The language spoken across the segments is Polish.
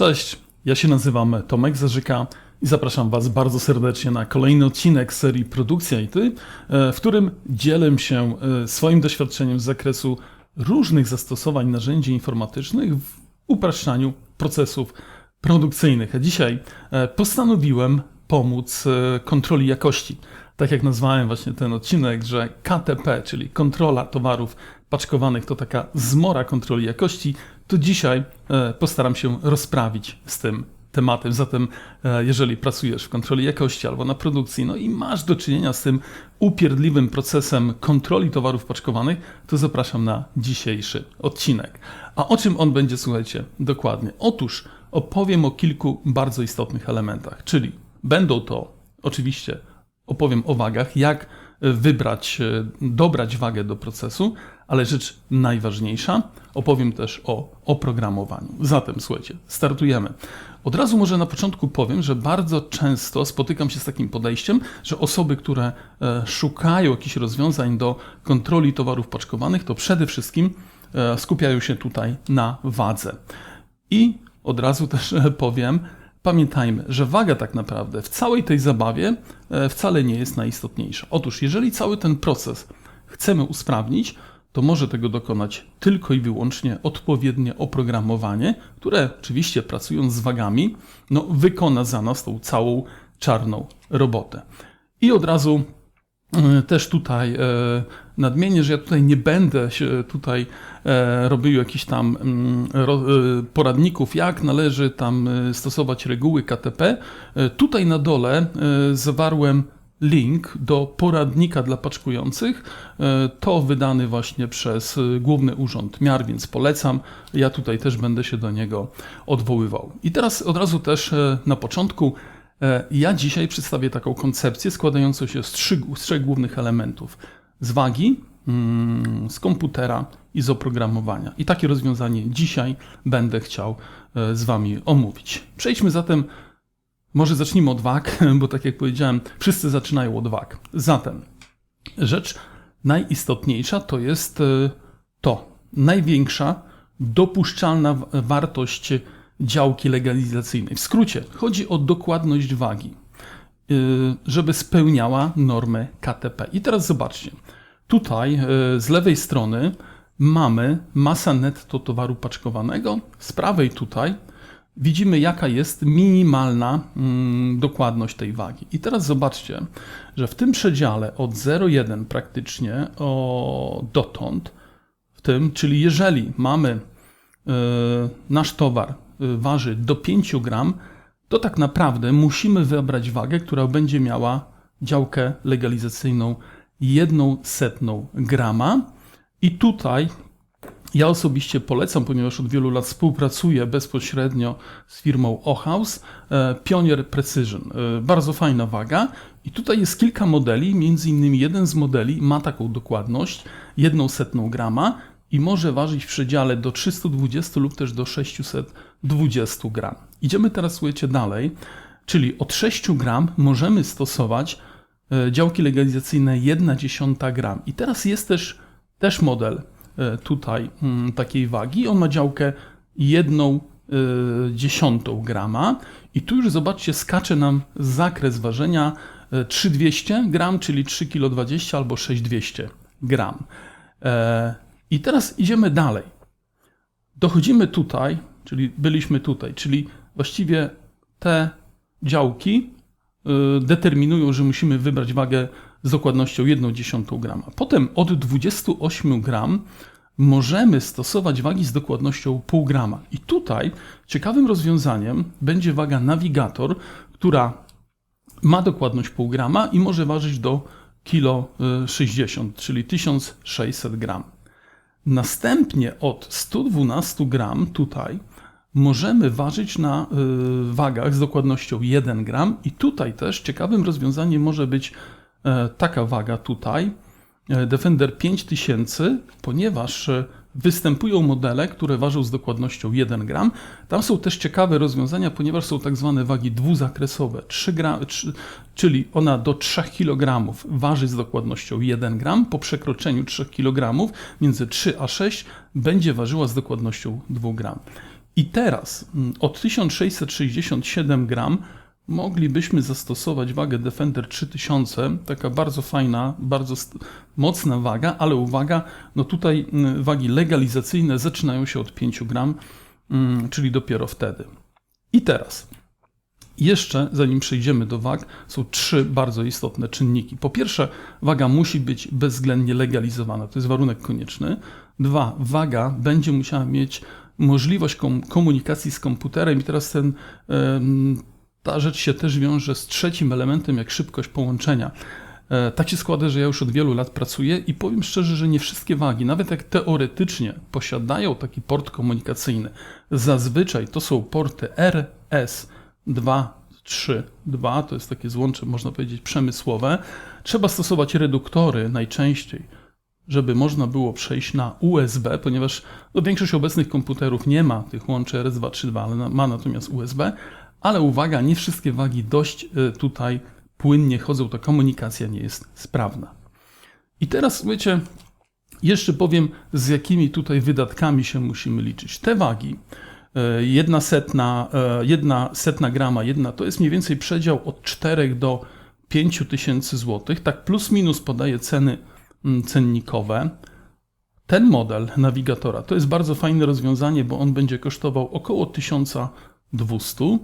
Cześć, ja się nazywam Tomek Zarzyka i zapraszam Was bardzo serdecznie na kolejny odcinek serii Produkcja IT, e, w którym dzielę się e, swoim doświadczeniem z zakresu różnych zastosowań narzędzi informatycznych w upraszczaniu procesów produkcyjnych. A dzisiaj e, postanowiłem pomóc kontroli jakości. Tak jak nazwałem właśnie ten odcinek, że KTP, czyli kontrola towarów paczkowanych, to taka zmora kontroli jakości, to dzisiaj postaram się rozprawić z tym tematem. Zatem, e, jeżeli pracujesz w kontroli jakości albo na produkcji, no i masz do czynienia z tym upierdliwym procesem kontroli towarów paczkowanych, to zapraszam na dzisiejszy odcinek. A o czym on będzie, słuchajcie, dokładnie? Otóż opowiem o kilku bardzo istotnych elementach, czyli będą to oczywiście opowiem o wagach, jak wybrać, e, dobrać wagę do procesu, ale rzecz najważniejsza, opowiem też o oprogramowaniu. Zatem słuchajcie, startujemy. Od razu może na początku powiem, że bardzo często spotykam się z takim podejściem, że osoby, które e, szukają jakichś rozwiązań do kontroli towarów paczkowanych, to przede wszystkim e, skupiają się tutaj na wadze. I od razu też powiem, pamiętajmy, że waga tak naprawdę w całej tej zabawie e, wcale nie jest najistotniejsza. Otóż, jeżeli cały ten proces chcemy usprawnić, to może tego dokonać tylko i wyłącznie odpowiednie oprogramowanie, które oczywiście pracując z wagami, no, wykona za nas tą całą czarną robotę. I od razu e, też tutaj e, nadmienię, że ja tutaj nie będę się tutaj e, robił jakichś tam mm, poradników, jak należy tam stosować reguły KTP. Tutaj na dole zawarłem link do poradnika dla paczkujących. E, to wydany właśnie przez e, Główny Urząd Miar, więc polecam. Ja tutaj też będę się do niego odwoływał. I teraz od razu też e, na początku ja dzisiaj przedstawię taką koncepcję składającą się z, trzy, z trzech głównych elementów. Z wagi, mm, z komputera i z oprogramowania. I takie rozwiązanie dzisiaj będę chciał z Wami omówić. Przejdźmy zatem może zacznijmy od wag, bo tak jak powiedziałem, wszyscy zaczynają od wag. Zatem rzecz najistotniejsza to jest e, to, największa dopuszczalna wartość działki legalizacyjnej. W skrócie, chodzi o dokładność wagi, e, żeby spełniała normę KTP. I teraz zobaczcie, tutaj e, z lewej strony mamy masa netto towaru paczkowanego, z prawej tutaj widzimy, jaka jest minimalna mm, dokładność tej wagi. I teraz zobaczcie, że w tym przedziale od 0,1 praktycznie o, dotąd, w tym, czyli jeżeli mamy y, nasz towar y, waży do 5 gram, to tak naprawdę musimy wybrać wagę, która będzie miała działkę legalizacyjną 1 setną grama. I tutaj ja osobiście polecam, ponieważ od wielu lat współpracuję bezpośrednio z firmą Ohaus, e, Pionier Precision. E, bardzo fajna waga. I tutaj jest kilka modeli, między innymi jeden z modeli ma taką dokładność, jedną setną grama i może ważyć w przedziale do 320 lub też do 620 gram. Idziemy teraz, słuchajcie, dalej, czyli od 6 gram możemy stosować e, działki legalizacyjne 1,1 gram. I teraz jest też, też model tutaj mm, takiej wagi. On ma działkę jedną e, dziesiątą grama i tu już zobaczcie, skacze nam zakres ważenia 3200 e, gram, czyli 3 kg 20 albo 6200 gram. I teraz idziemy dalej. Dochodzimy tutaj, czyli byliśmy tutaj, czyli właściwie te działki determinują, że musimy wybrać wagę z dokładnością 1,1 grama. Potem od 28 gram możemy stosować wagi z dokładnością pół grama. I tutaj ciekawym rozwiązaniem będzie waga nawigator, która ma dokładność pół grama i może ważyć do kilo 60, czyli 1600 gram. Następnie od 112 gram tutaj możemy ważyć na y, wagach z dokładnością 1 gram i tutaj też ciekawym rozwiązaniem może być taka waga tutaj, E, Defender 5000, ponieważ e, występują modele, które ważą z dokładnością 1 gram. Tam są też ciekawe rozwiązania, ponieważ są tak zwane wagi dwuzakresowe, 3 gram, 3, czyli ona do 3 kg waży z dokładnością 1 gram. Po przekroczeniu 3 kg między 3 a 6 będzie ważyła z dokładnością 2 gram. I teraz mm, od 1667 gram moglibyśmy zastosować wagę Defender 3000, taka bardzo fajna, bardzo mocna waga, ale uwaga, no tutaj mm, wagi legalizacyjne zaczynają się od 5 gram, mm, czyli dopiero wtedy. I teraz, jeszcze zanim przejdziemy do wag, są trzy bardzo istotne czynniki. Po pierwsze, waga musi być bezwzględnie legalizowana, to jest warunek konieczny. Dwa, waga będzie musiała mieć możliwość kom- komunikacji z komputerem i teraz ten, ta rzecz się też wiąże z trzecim elementem, jak szybkość połączenia. E, Tak się składa, że ja już od wielu lat pracuję i powiem szczerze, że nie wszystkie wagi, nawet jak teoretycznie posiadają taki port komunikacyjny, zazwyczaj to są porty RS 2, 3, 2, to jest takie złącze, można powiedzieć, przemysłowe. Trzeba stosować reduktory najczęściej, żeby można było przejść na USB, ponieważ no, większość obecnych komputerów nie ma tych łączy RS232, ale ma natomiast USB ale uwaga, nie wszystkie wagi dość e, tutaj płynnie chodzą, ta komunikacja nie jest sprawna. I teraz słuchajcie, jeszcze powiem, z jakimi tutaj wydatkami się musimy liczyć. Te wagi, e, jedna setna, e, jedna setna grama, jedna, to jest mniej więcej przedział od 4 do 5 tysięcy złotych, tak plus minus podaje ceny mm, cennikowe. Ten model nawigatora to jest bardzo fajne rozwiązanie, bo on będzie kosztował około 1000 200.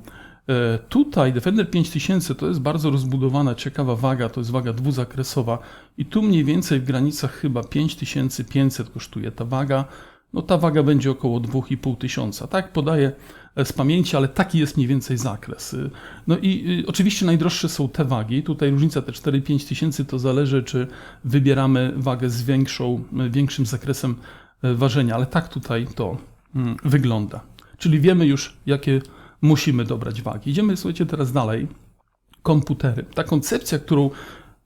E, tutaj Defender 5000 to jest bardzo rozbudowana, ciekawa waga, to jest waga dwuzakresowa i tu mniej więcej w granicach chyba 5500 kosztuje ta waga. No ta waga będzie około 2500, tak podaję e, z pamięci, ale taki jest mniej więcej zakres. Y, no i y, oczywiście najdroższe są te wagi. Tutaj różnica te 4-5 tysięcy to zależy, czy wybieramy wagę z większą, y, większym zakresem e, ważenia, ale tak tutaj to mm, wygląda. Czyli wiemy już, jakie musimy dobrać wagi. Idziemy, słuchajcie, teraz dalej. Komputery. Ta koncepcja, którą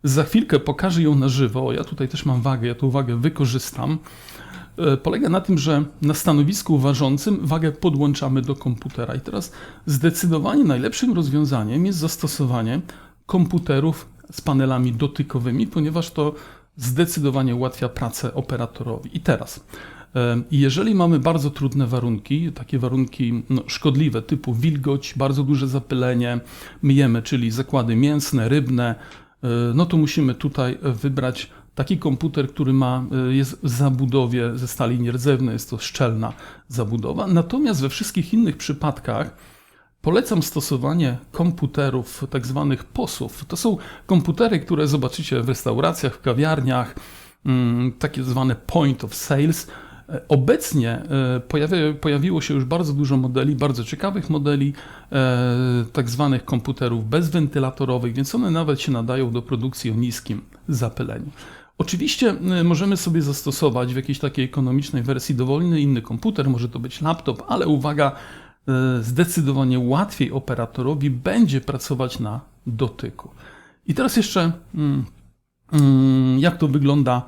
za chwilkę pokażę ją na żywo, ja tutaj też mam wagę, ja tą wagę wykorzystam, e, polega na tym, że na stanowisku ważącym wagę podłączamy do komputera. I teraz zdecydowanie najlepszym rozwiązaniem jest zastosowanie komputerów z panelami dotykowymi, ponieważ to zdecydowanie ułatwia pracę operatorowi. I teraz, e, jeżeli mamy bardzo trudne warunki, takie warunki no, szkodliwe typu wilgoć, bardzo duże zapylenie, myjemy, czyli zakłady mięsne, rybne, e, no to musimy tutaj wybrać taki komputer, który ma, e, jest w zabudowie ze stali nierdzewnej, jest to szczelna zabudowa. Natomiast we wszystkich innych przypadkach Polecam stosowanie komputerów, tak zwanych POS-ów. To są komputery, które zobaczycie w restauracjach, w kawiarniach, mm, takie zwane point of sales. E, Obecnie e, pojawiło się już bardzo dużo modeli, bardzo ciekawych modeli, e, tak zwanych komputerów bezwentylatorowych, więc one nawet się nadają do produkcji o niskim zapyleniu. Oczywiście możemy sobie zastosować w jakiejś takiej ekonomicznej wersji dowolny inny komputer, może to być laptop, ale uwaga, zdecydowanie łatwiej operatorowi będzie pracować na dotyku. I teraz jeszcze, mm, mm, jak to wygląda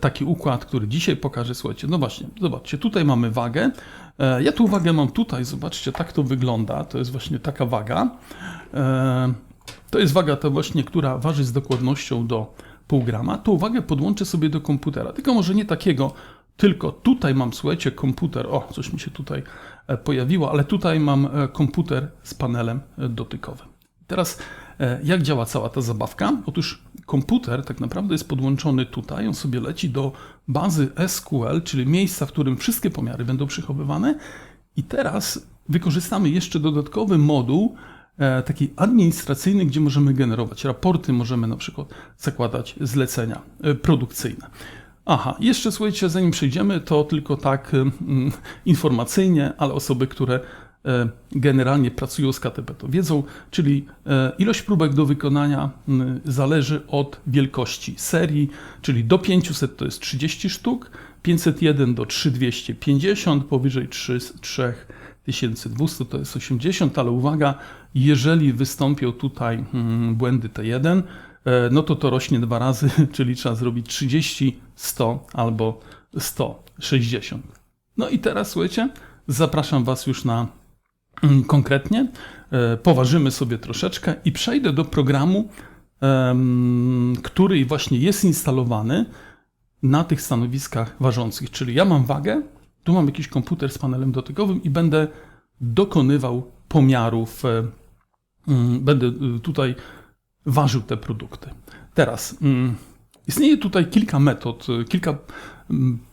taki układ, który dzisiaj pokażę. Słuchajcie, no właśnie, zobaczcie, tutaj mamy wagę. E, Ja tu wagę mam tutaj, zobaczcie, tak to wygląda. To jest właśnie taka waga. E, To jest waga ta właśnie, która waży z dokładnością do pół grama. Tą wagę podłączę sobie do komputera, tylko może nie takiego, tylko tutaj mam, słuchajcie, komputer. O, coś mi się tutaj e, pojawiło, ale tutaj mam e, komputer z panelem e, dotykowym. Teraz e, jak działa cała ta zabawka? Otóż komputer tak naprawdę jest podłączony tutaj, on sobie leci do bazy SQL, czyli miejsca, w którym wszystkie pomiary będą przechowywane. I teraz wykorzystamy jeszcze dodatkowy moduł, e, taki administracyjny, gdzie możemy generować raporty, możemy na przykład zakładać zlecenia e, produkcyjne. Aha, jeszcze słuchajcie, zanim przejdziemy, to tylko tak mm, informacyjnie, ale osoby, które e, generalnie pracują z KTP to wiedzą, czyli e, ilość próbek do wykonania zależy od wielkości serii, czyli do 500 to jest 30 sztuk, 501 do 3250, powyżej 3, 3200 to jest 80, ale uwaga, jeżeli wystąpią tutaj błędy T1, e, no to to rośnie dwa razy, czyli trzeba zrobić 30, 100 albo 160. No i teraz słuchajcie, zapraszam Was już na konkretnie, e, poważymy sobie troszeczkę i przejdę do programu, który właśnie jest instalowany na tych stanowiskach ważących. Czyli ja mam wagę, tu mam jakiś komputer z panelem dotykowym i będę dokonywał pomiarów, e, mm, będę y, tutaj ważył te produkty. Teraz mm, istnieje tutaj kilka metod, kilka mm,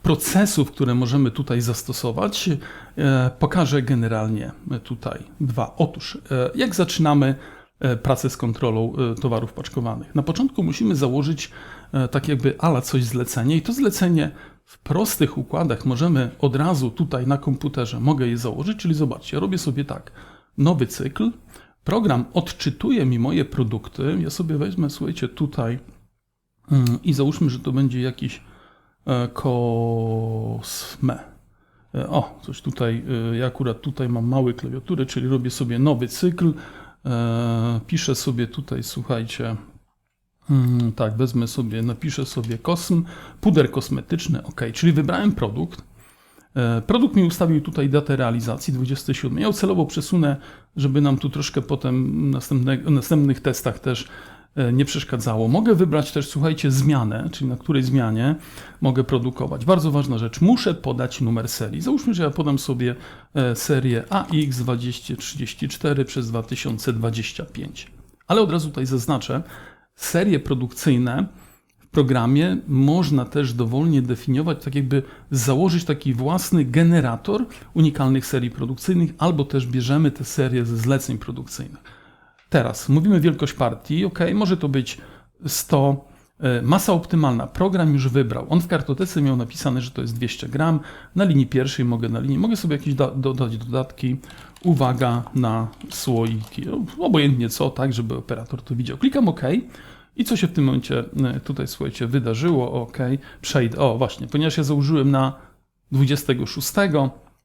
procesów, które możemy tutaj zastosować. E, Pokażę generalnie tutaj dwa. Otóż, e, jak zaczynamy e, pracę z kontrolą towarów paczkowanych? Na początku musimy założyć tak jakby ala coś zlecenie i to zlecenie w prostych układach możemy od razu tutaj na komputerze mogę je założyć, czyli zobaczcie, robię sobie tak, nowy cykl, program odczytuje mi moje produkty, ja sobie wezmę, słuchajcie, tutaj mm, i załóżmy, że to będzie jakiś kosme. E, O, coś tutaj, e, ja akurat tutaj mam małe klawiatury, czyli robię sobie nowy cykl, e, piszę sobie tutaj, słuchajcie, Mm, Tak, wezmę sobie, napiszę sobie kosm, puder kosmetyczny, ok, czyli wybrałem produkt. E, Produkt mi ustawił tutaj datę realizacji 27. Ja celowo przesunę, żeby nam tu troszkę potem w następnych testach też e, nie przeszkadzało. Mogę wybrać też, słuchajcie, zmianę, czyli na której zmianie mogę produkować. Bardzo ważna rzecz, muszę podać numer serii. Załóżmy, że ja podam sobie e, serię AX2034 przez 2025. Ale od razu tutaj zaznaczę, serie produkcyjne w programie można też dowolnie definiować, tak jakby założyć taki własny generator unikalnych serii produkcyjnych, albo też bierzemy te serie ze zleceń produkcyjnych. Teraz mówimy wielkość partii, ok, może to być 100, e, masa optymalna, program już wybrał. On w kartotece miał napisane, że to jest 200 gram. Na linii pierwszej mogę na linii, mogę sobie jakieś da- dodać dodatki. Uwaga na słoiki, no, obojętnie co, tak, żeby operator to widział. Klikam OK. I co się w tym momencie e, tutaj, słuchajcie, wydarzyło? OK, przejdę. O, właśnie, ponieważ ja założyłem na 26,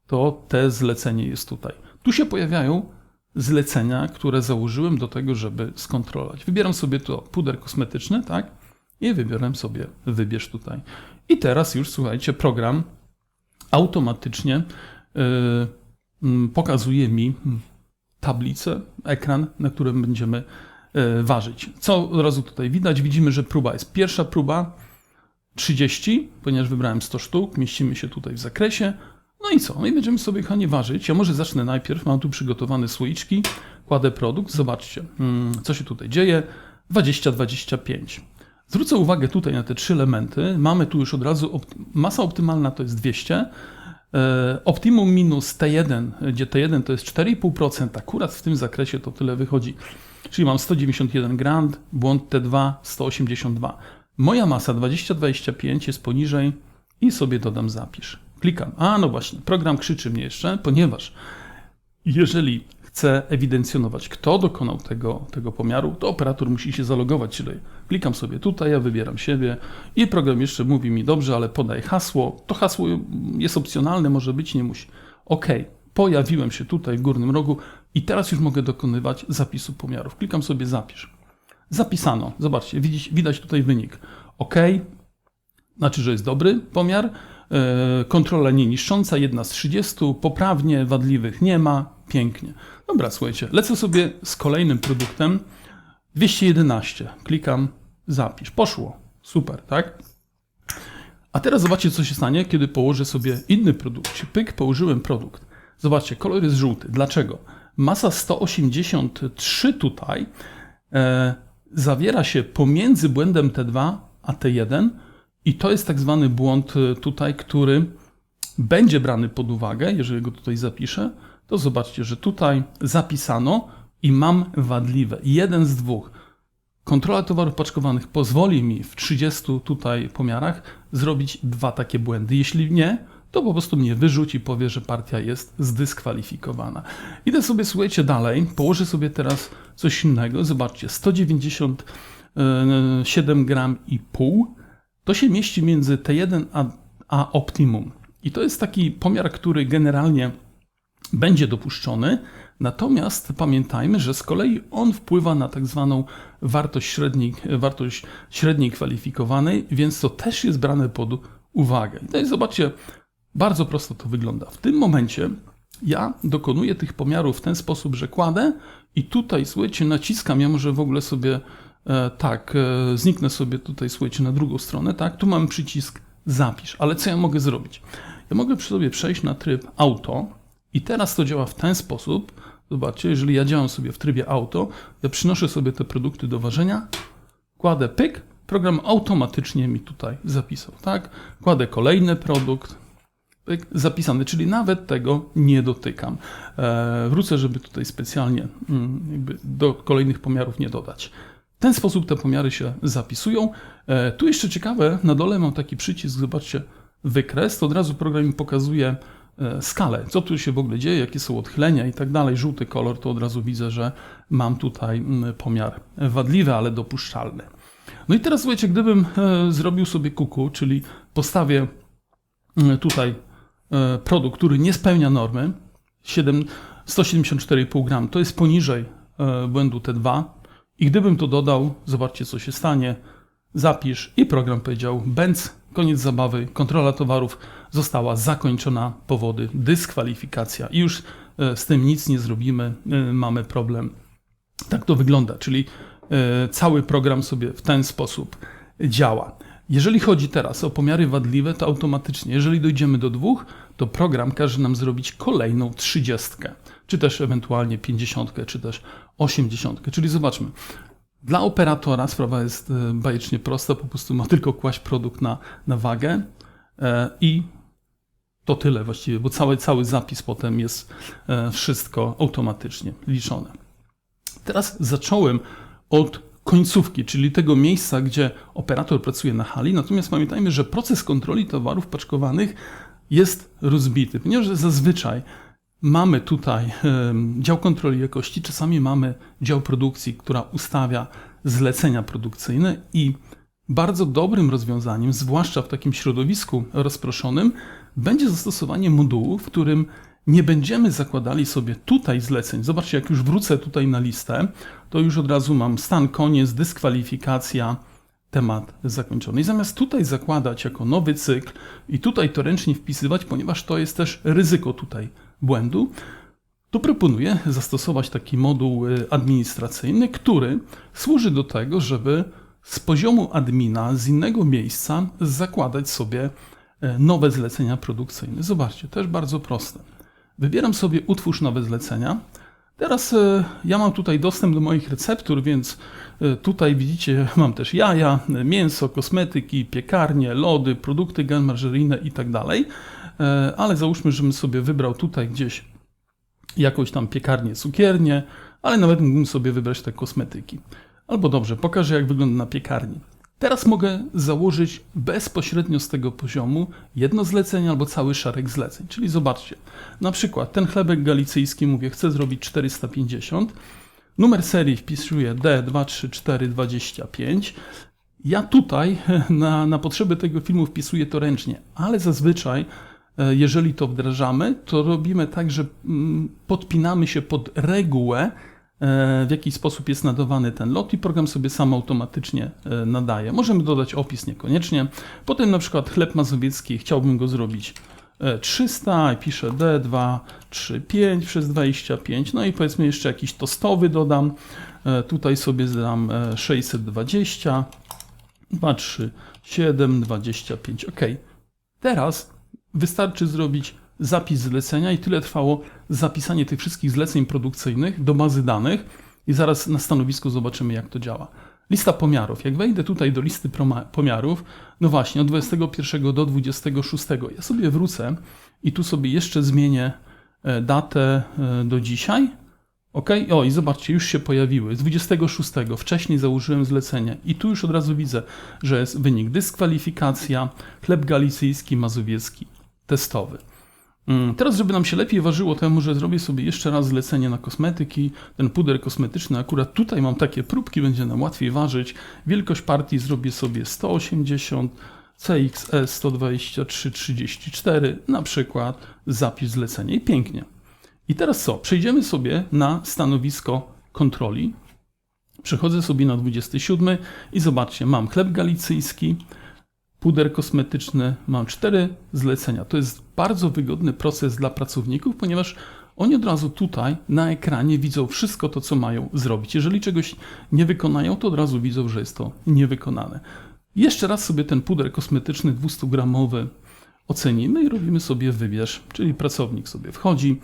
to te zlecenie jest tutaj. Tu się pojawiają zlecenia, które założyłem do tego, żeby skontrolować. Wybieram sobie to puder kosmetyczny, tak? I wybieram sobie wybierz tutaj. I teraz już, słuchajcie, program automatycznie yy, mm, pokazuje mi tablicę, ekran, na którym będziemy yy, ważyć. Co od razu tutaj widać? Widzimy, że próba jest pierwsza próba 30, ponieważ wybrałem 100 sztuk, mieścimy się tutaj w zakresie. No i co? No i będziemy sobie kochani ważyć. Ja może zacznę najpierw, mam tu przygotowane słoiczki, kładę produkt, zobaczcie, mm, co się tutaj dzieje. 20-25. Zwrócę uwagę tutaj na te trzy elementy. Mamy tu już od razu, opt- masa optymalna to jest 200, e, optimum minus T1, gdzie T1 to jest 4,5%, akurat w tym zakresie to tyle wychodzi. Czyli mam 191 gram, błąd T2 182. Moja masa 20-25 jest poniżej i sobie dodam zapisz. Klikam. A no właśnie, program krzyczy mnie jeszcze, ponieważ jeżeli chcę ewidencjonować, kto dokonał tego, tego pomiaru, to operator musi się zalogować. Czyli klikam sobie tutaj, ja wybieram siebie i program jeszcze mówi mi, dobrze, ale podaj hasło. To hasło jest opcjonalne, może być, nie musi. OK, pojawiłem się tutaj w górnym rogu i teraz już mogę dokonywać zapisu pomiarów. Klikam sobie zapisz. Zapisano. Zobaczcie, widać, widać tutaj wynik. OK, znaczy, że jest dobry pomiar. E, Kontrola nie niszcząca, jedna z 30, poprawnie, wadliwych nie ma, pięknie. Dobra, słuchajcie, lecę sobie z kolejnym produktem. 211, klikam zapisz, poszło, super, tak? A teraz zobaczcie, co się stanie, kiedy położę sobie inny produkt. Pyk, położyłem produkt. Zobaczcie, kolor jest żółty. Dlaczego? Masa 183 tutaj e, zawiera się pomiędzy błędem T2 a T1 i to jest tak zwany błąd e, tutaj, który będzie brany pod uwagę, jeżeli go tutaj zapiszę, to zobaczcie, że tutaj zapisano i mam wadliwe. Jeden z dwóch. Kontrola towarów paczkowanych pozwoli mi w 30 tutaj pomiarach zrobić dwa takie błędy. Jeśli nie, to po prostu mnie wyrzuci powie, że partia jest zdyskwalifikowana. Idę sobie, słuchajcie, dalej. Położę sobie teraz coś innego. Zobaczcie, 197 gram i pół. To się mieści między T1 a, a optimum. I to jest taki pomiar, który generalnie będzie dopuszczony. Natomiast pamiętajmy, że z kolei on wpływa na tak zwaną wartość średniej, wartość średniej kwalifikowanej, więc to też jest brane pod uwagę. I tutaj zobaczcie, bardzo prosto to wygląda. W tym momencie ja dokonuję tych pomiarów w ten sposób, że kładę i tutaj, słuchajcie, naciskam. Ja może w ogóle sobie tak, e, zniknę sobie tutaj, słuchajcie, na drugą stronę, tak? Tu mam przycisk zapisz, ale co ja mogę zrobić? Ja mogę przy sobie przejść na tryb auto I teraz to działa w ten sposób. Zobaczcie, jeżeli ja działam sobie w trybie auto, ja przynoszę sobie te produkty do ważenia, kładę pyk, program automatycznie mi tutaj zapisał, tak? Kładę kolejny produkt, zapisany, czyli nawet tego nie dotykam. E, wrócę, żeby tutaj specjalnie mm, do kolejnych pomiarów nie dodać. W ten sposób te pomiary się zapisują. E, tu jeszcze ciekawe, na dole mam taki przycisk, zobaczcie, wykres, to od razu program mi pokazuje e, skalę, co tu się w ogóle dzieje, jakie są odchylenia i tak dalej. Żółty kolor, to od razu widzę, że mam tutaj pomiar wadliwy, ale dopuszczalny. No i teraz słuchajcie, gdybym e, zrobił sobie kuku, czyli postawię tutaj produkt, który nie spełnia normy, 7, 174,5 gram, to jest poniżej błędu T2 i gdybym to dodał, zobaczcie co się stanie, zapisz i program powiedział Benz, koniec zabawy, kontrola towarów została zakończona, powody dyskwalifikacja i już e, z tym nic nie zrobimy, e, mamy problem. Tak to wygląda, czyli e, cały program sobie w ten sposób działa. Jeżeli chodzi teraz o pomiary wadliwe, to automatycznie, jeżeli dojdziemy do dwóch, to program każe nam zrobić kolejną trzydziestkę, czy też ewentualnie pięćdziesiątkę, czy też osiemdziesiątkę. Czyli zobaczmy, dla operatora sprawa jest e, bajecznie prosta, po prostu ma tylko kłaść produkt na, na wagę e, i to tyle właściwie, bo cały, cały zapis potem jest e, wszystko automatycznie liczone. Teraz zacząłem od końcówki, czyli tego miejsca, gdzie operator pracuje na hali, natomiast pamiętajmy, że proces kontroli towarów paczkowanych jest rozbity, ponieważ zazwyczaj Mamy tutaj dział kontroli jakości, czasami mamy dział produkcji, która ustawia zlecenia produkcyjne i bardzo dobrym rozwiązaniem, zwłaszcza w takim środowisku rozproszonym, będzie zastosowanie modułu, w którym nie będziemy zakładali sobie tutaj zleceń. Zobaczcie, jak już wrócę tutaj na listę, to już od razu mam stan koniec, dyskwalifikacja, temat zakończony. I zamiast tutaj zakładać jako nowy cykl i tutaj to ręcznie wpisywać, ponieważ to jest też ryzyko tutaj błędu, to proponuję zastosować taki moduł y, administracyjny, który służy do tego, żeby z poziomu admina, z innego miejsca zakładać sobie y, nowe zlecenia produkcyjne. Zobaczcie, też bardzo proste. Wybieram sobie utwórz nowe zlecenia. Teraz y, ja mam tutaj dostęp do moich receptur, więc tutaj widzicie, mam też jaja, mięso, kosmetyki, piekarnie, lody, produkty ganmarżeryjne i tak dalej. E, ale załóżmy, żebym sobie wybrał tutaj gdzieś jakąś tam piekarnię, cukiernię, ale nawet mógłbym sobie wybrać te kosmetyki. Albo dobrze, pokażę jak wygląda na piekarni. Teraz mogę założyć bezpośrednio z tego poziomu jedno zlecenie albo cały szereg zleceń. Czyli zobaczcie, na przykład ten chlebek galicyjski, mówię, chcę zrobić 450. Numer serii wpisuję D23425. Ja tutaj na, na potrzeby tego filmu wpisuję to ręcznie, ale zazwyczaj E, jeżeli to wdrażamy, to robimy tak, że mm, podpinamy się pod regułę, w jaki sposób jest nadawany ten lot i program sobie sam automatycznie e, nadaje. Możemy dodać opis niekoniecznie. Potem na przykład chleb mazowiecki, chciałbym go zrobić 300 i piszę D2, 3, 5 przez 25, no i powiedzmy jeszcze jakiś tostowy dodam. Tutaj sobie dam 620, 2, 3, 7, 25, ok. Teraz Wystarczy zrobić zapis zlecenia i tyle trwało zapisanie tych wszystkich zleceń produkcyjnych do bazy danych i zaraz na stanowisku zobaczymy jak to działa. Lista pomiarów. Jak wejdę tutaj do listy pomiarów, no właśnie od 21 do 26, ja sobie wrócę i tu sobie jeszcze zmienię e, datę e, do dzisiaj. Ok, o i zobaczcie, już się pojawiły. Z 26 wcześniej założyłem zlecenie i tu już od razu widzę, że jest wynik dyskwalifikacja, chleb galicyjski, mazowiecki testowy. Mm, teraz, żeby nam się lepiej ważyło, to ja może zrobię sobie jeszcze raz zlecenie na kosmetyki. Ten puder kosmetyczny, akurat tutaj mam takie próbki, będzie nam łatwiej ważyć. Wielkość partii zrobię sobie 180, CXS 123, 34, na przykład zapis zlecenia i pięknie. I teraz co? Przejdziemy sobie na stanowisko kontroli. Przechodzę sobie na 27 i zobaczcie, mam chleb galicyjski, puder kosmetyczny, mam cztery zlecenia. To jest bardzo wygodny proces dla pracowników, ponieważ oni od razu tutaj na ekranie widzą wszystko to, co mają zrobić. Jeżeli czegoś nie wykonają, to od razu widzą, że jest to niewykonane. Jeszcze raz sobie ten puder kosmetyczny 200-gramowy ocenimy i robimy sobie wybierz, czyli pracownik sobie wchodzi.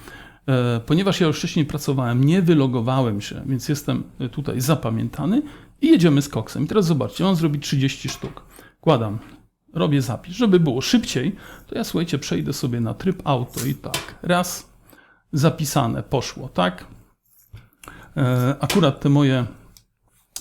E, Ponieważ ja już wcześniej pracowałem, nie wylogowałem się, więc jestem tutaj zapamiętany i jedziemy z koksem. I teraz zobaczcie, mam zrobić 30 sztuk. Kładam, robię zapis. Żeby było szybciej, to ja słuchajcie, przejdę sobie na tryb auto i tak, raz, zapisane, poszło, tak? E, Akurat te moje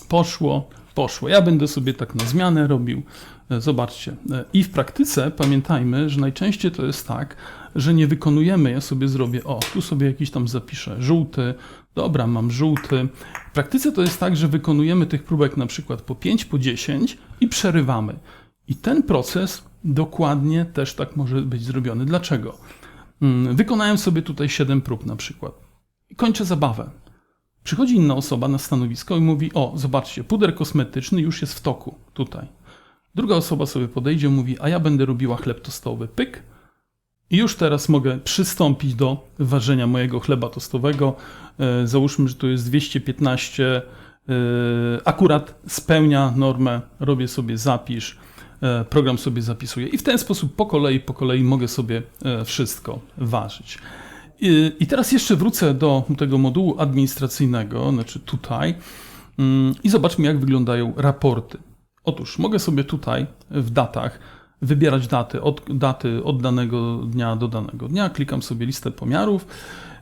poszło, poszło. Ja będę sobie tak na zmianę robił. E, Zobaczcie. E, I w praktyce pamiętajmy, że najczęściej to jest tak, że nie wykonujemy. Ja sobie zrobię, o, tu sobie jakiś tam zapiszę żółty. Dobra, mam żółty. W praktyce to jest tak, że wykonujemy tych próbek na przykład po 5, po 10 i przerywamy. I ten proces dokładnie też tak może być zrobiony. Dlaczego? Mm, Wykonałem sobie tutaj 7 prób na przykład. I kończę zabawę. Przychodzi inna osoba na stanowisko i mówi: O, zobaczcie, puder kosmetyczny już jest w toku tutaj. Druga osoba sobie podejdzie mówi: A ja będę robiła chleb tostowy. Pyk. I już teraz mogę przystąpić do ważenia mojego chleba tostowego. E, Załóżmy, że to jest 215. e, Akurat spełnia normę. Robię sobie zapisz. E, Program sobie zapisuje. I w ten sposób po kolei, po kolei mogę sobie e, wszystko ważyć. I, teraz jeszcze wrócę do tego modułu administracyjnego, znaczy tutaj, mm, i zobaczmy, jak wyglądają raporty. Otóż mogę sobie tutaj w datach wybierać daty od, daty od danego dnia do danego dnia. Klikam sobie listę pomiarów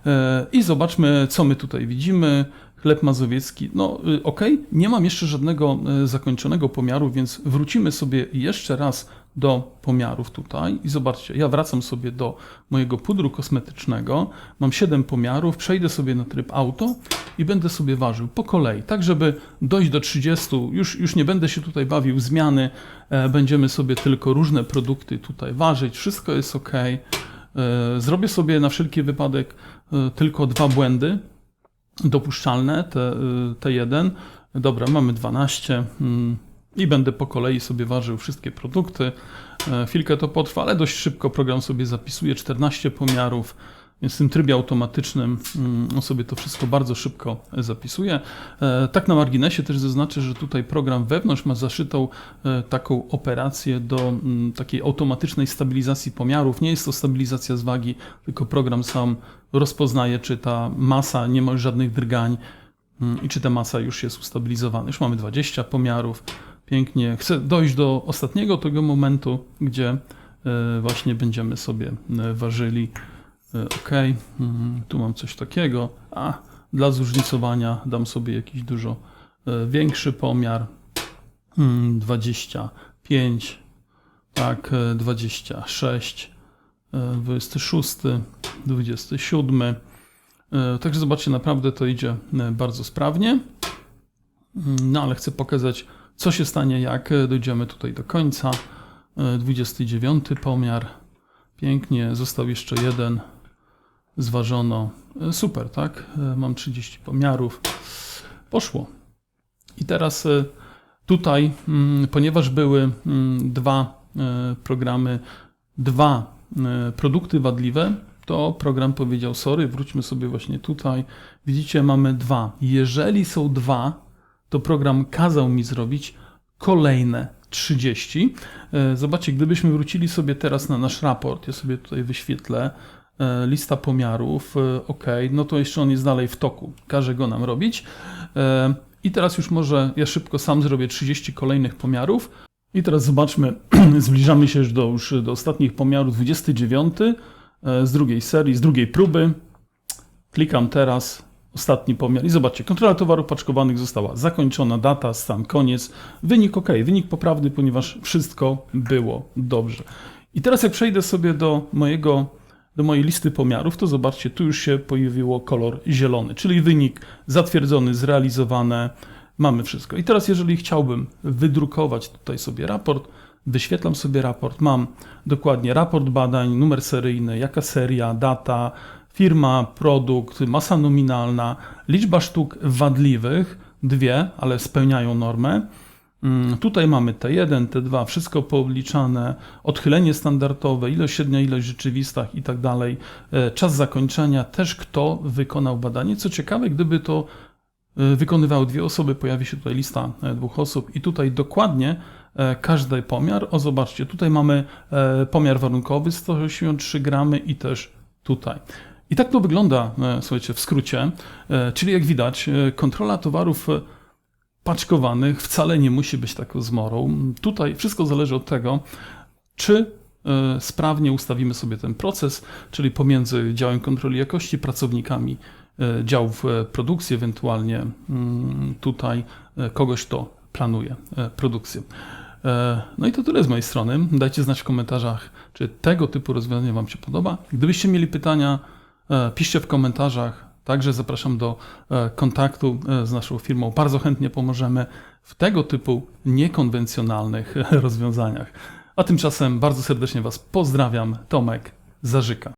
e, i zobaczmy, co my tutaj widzimy. Chleb mazowiecki, no y, ok, nie mam jeszcze żadnego e, zakończonego pomiaru, więc wrócimy sobie jeszcze raz do pomiarów tutaj i zobaczcie, ja wracam sobie do mojego pudru kosmetycznego, mam 7 pomiarów, przejdę sobie na tryb auto i będę sobie ważył po kolei, tak żeby dojść do 30, już, już nie będę się tutaj bawił zmiany, e, będziemy sobie tylko różne produkty tutaj ważyć, wszystko jest ok. E, Zrobię sobie na wszelki wypadek e, tylko dwa błędy, dopuszczalne, te, y, te jeden. Dobra, mamy 12 mm, i będę po kolei sobie ważył wszystkie produkty. E, Chwilkę to potrwa, ale dość szybko program sobie zapisuje 14 pomiarów. Więc w tym trybie automatycznym mm, sobie to wszystko bardzo szybko zapisuje. E, Tak na marginesie też zaznaczę, że tutaj program wewnątrz ma zaszytą e, taką operację do mm, takiej automatycznej stabilizacji pomiarów. Nie jest to stabilizacja z wagi, tylko program sam rozpoznaje, czy ta masa nie ma już żadnych drgań mm, i czy ta masa już jest ustabilizowana. Już mamy 20 pomiarów. Pięknie. Chcę dojść do ostatniego tego momentu, gdzie e, właśnie będziemy sobie ważyli. E, OK, mhm, tu mam coś takiego. A dla zróżnicowania dam sobie jakiś dużo e, większy pomiar. Mm, 25, tak, e, 26, e, 26, 27. E, Także zobaczcie, naprawdę to idzie e, bardzo sprawnie. Mm, No ale chcę pokazać, co się stanie, jak dojdziemy tutaj do końca. E, 29 pomiar. Pięknie, został jeszcze jeden. Zważono. E, Super, tak? E, Mam 30 pomiarów. Poszło. I teraz e, tutaj, mm, ponieważ były mm, dwa programy, dwa produkty wadliwe, to program powiedział: Sorry, wróćmy sobie właśnie tutaj. Widzicie, mamy dwa. Jeżeli są dwa, to program kazał mi zrobić kolejne 30. E, Zobaczcie, gdybyśmy wrócili sobie teraz na nasz raport, ja sobie tutaj wyświetlę lista pomiarów, e, ok, no to jeszcze on jest dalej w toku, każe go nam robić. E, I teraz już może ja szybko sam zrobię 30 kolejnych pomiarów. I teraz zobaczmy, zbliżamy się już do, już do ostatnich pomiarów, 29 e, z drugiej serii, z drugiej próby. Klikam teraz, ostatni pomiar i zobaczcie, kontrola towarów paczkowanych została zakończona, data, stan, koniec, wynik ok, wynik poprawny, ponieważ wszystko było dobrze. I teraz jak przejdę sobie do mojego, do mojej listy pomiarów, to zobaczcie, tu już się pojawiło kolor zielony, czyli wynik zatwierdzony, zrealizowane, mamy wszystko. I teraz jeżeli chciałbym wydrukować tutaj sobie raport, wyświetlam sobie raport, mam dokładnie raport badań, numer seryjny, jaka seria, data, firma, produkt, masa nominalna, liczba sztuk wadliwych, dwie, ale spełniają normę. Mm, Tutaj mamy T1, T2, wszystko poobliczane, odchylenie standardowe, ilość średnia, ilość rzeczywista i tak dalej, e, czas zakończenia, też kto wykonał badanie. Co ciekawe, gdyby to y, wykonywały dwie osoby, pojawi się tutaj lista e, dwóch osób i tutaj dokładnie e, każdy pomiar. O, zobaczcie, tutaj mamy e, pomiar warunkowy 183 gramy i też tutaj. I tak to wygląda, e, słuchajcie, w skrócie. E, Czyli jak widać, e, kontrola towarów e, paczkowanych wcale nie musi być taką zmorą. Tutaj wszystko zależy od tego, czy e, sprawnie ustawimy sobie ten proces, czyli pomiędzy działem kontroli jakości, pracownikami e, działów e, produkcji, ewentualnie mm, tutaj kogoś, kto planuje produkcję. No i to tyle z mojej strony. Dajcie znać w komentarzach, czy tego typu rozwiązanie Wam się podoba. Gdybyście mieli pytania, piszcie w komentarzach. Także zapraszam do e, kontaktu e, z naszą firmą. Bardzo chętnie pomożemy w tego typu niekonwencjonalnych e, rozwiązaniach. A tymczasem bardzo serdecznie Was pozdrawiam. Tomek Zarzyka.